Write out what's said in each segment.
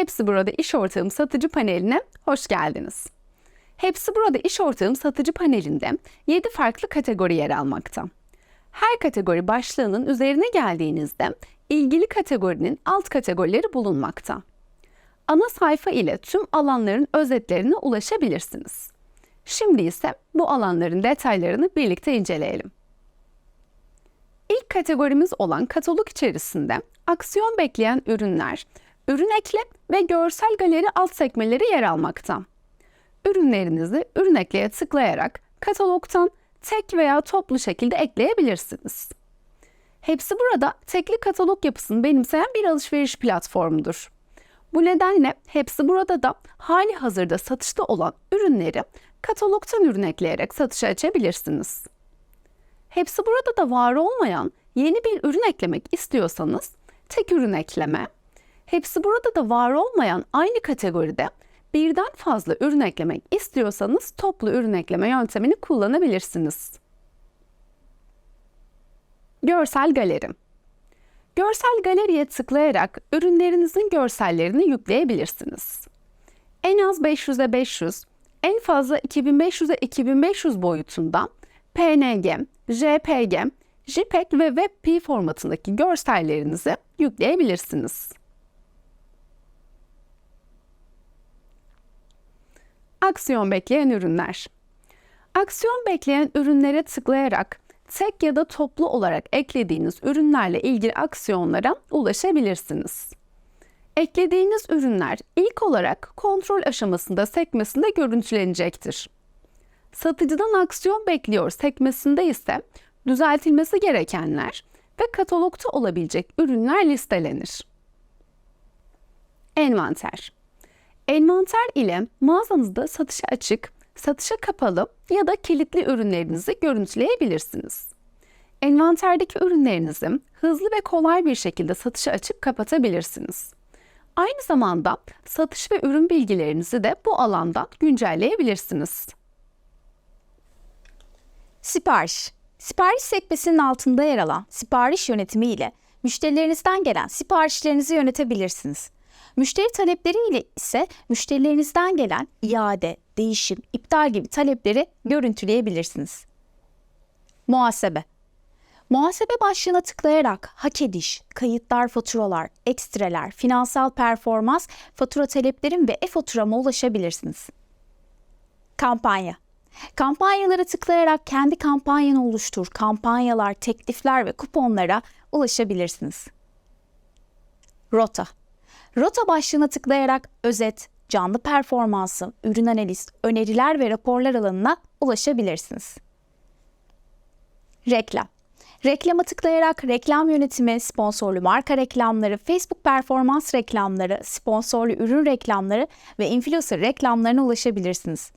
Hepsi burada iş ortağım satıcı paneline hoş geldiniz. Hepsi burada iş ortağım satıcı panelinde 7 farklı kategori yer almakta. Her kategori başlığının üzerine geldiğinizde ilgili kategorinin alt kategorileri bulunmakta. Ana sayfa ile tüm alanların özetlerine ulaşabilirsiniz. Şimdi ise bu alanların detaylarını birlikte inceleyelim. İlk kategorimiz olan katalog içerisinde aksiyon bekleyen ürünler, ürün ekle ve görsel galeri alt sekmeleri yer almakta. Ürünlerinizi ürün ekleye tıklayarak katalogtan tek veya toplu şekilde ekleyebilirsiniz. Hepsi burada tekli katalog yapısını benimseyen bir alışveriş platformudur. Bu nedenle hepsi burada da hali hazırda satışta olan ürünleri katalogtan ürün ekleyerek satışa açabilirsiniz. Hepsi burada da var olmayan yeni bir ürün eklemek istiyorsanız tek ürün ekleme, hepsi burada da var olmayan aynı kategoride birden fazla ürün eklemek istiyorsanız toplu ürün ekleme yöntemini kullanabilirsiniz. Görsel galeri. Görsel galeriye tıklayarak ürünlerinizin görsellerini yükleyebilirsiniz. En az 500'e 500, en fazla 2500'e 2500 boyutunda PNG, JPG, JPEG ve WebP formatındaki görsellerinizi yükleyebilirsiniz. Aksiyon bekleyen ürünler. Aksiyon bekleyen ürünlere tıklayarak tek ya da toplu olarak eklediğiniz ürünlerle ilgili aksiyonlara ulaşabilirsiniz. Eklediğiniz ürünler ilk olarak kontrol aşamasında sekmesinde görüntülenecektir. Satıcıdan aksiyon bekliyor sekmesinde ise düzeltilmesi gerekenler ve katalogta olabilecek ürünler listelenir. Envanter Envanter ile mağazanızda satışa açık, satışa kapalı ya da kilitli ürünlerinizi görüntüleyebilirsiniz. Envanterdeki ürünlerinizi hızlı ve kolay bir şekilde satışa açıp kapatabilirsiniz. Aynı zamanda satış ve ürün bilgilerinizi de bu alandan güncelleyebilirsiniz. Sipariş. Sipariş sekmesinin altında yer alan sipariş yönetimi ile müşterilerinizden gelen siparişlerinizi yönetebilirsiniz. Müşteri talepleri ile ise müşterilerinizden gelen iade, değişim, iptal gibi talepleri görüntüleyebilirsiniz. Muhasebe. Muhasebe başlığına tıklayarak hak ediş, kayıtlar, faturalar, ekstreler, finansal performans, fatura taleplerin ve e-faturama ulaşabilirsiniz. Kampanya. Kampanyalara tıklayarak kendi kampanyanı oluştur, kampanyalar, teklifler ve kuponlara ulaşabilirsiniz. Rota. Rota başlığına tıklayarak özet, canlı performansı, ürün analiz, öneriler ve raporlar alanına ulaşabilirsiniz. Reklam. Reklama tıklayarak reklam yönetimi, sponsorlu marka reklamları, Facebook performans reklamları, sponsorlu ürün reklamları ve influencer reklamlarına ulaşabilirsiniz.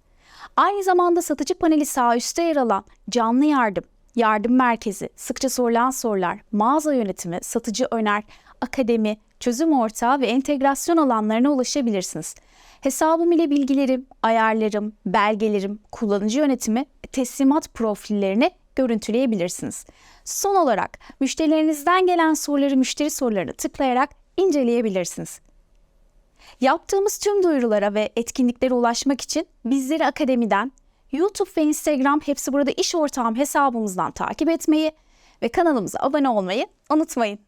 Aynı zamanda satıcı paneli sağ üstte yer alan canlı yardım, yardım merkezi, sıkça sorulan sorular, mağaza yönetimi, satıcı öner, akademi, çözüm ortağı ve entegrasyon alanlarına ulaşabilirsiniz. Hesabım ile bilgilerim, ayarlarım, belgelerim, kullanıcı yönetimi teslimat profillerini görüntüleyebilirsiniz. Son olarak müşterilerinizden gelen soruları müşteri sorularını tıklayarak inceleyebilirsiniz. Yaptığımız tüm duyurulara ve etkinliklere ulaşmak için bizleri akademiden, YouTube ve Instagram hepsi burada iş ortağım hesabımızdan takip etmeyi ve kanalımıza abone olmayı unutmayın.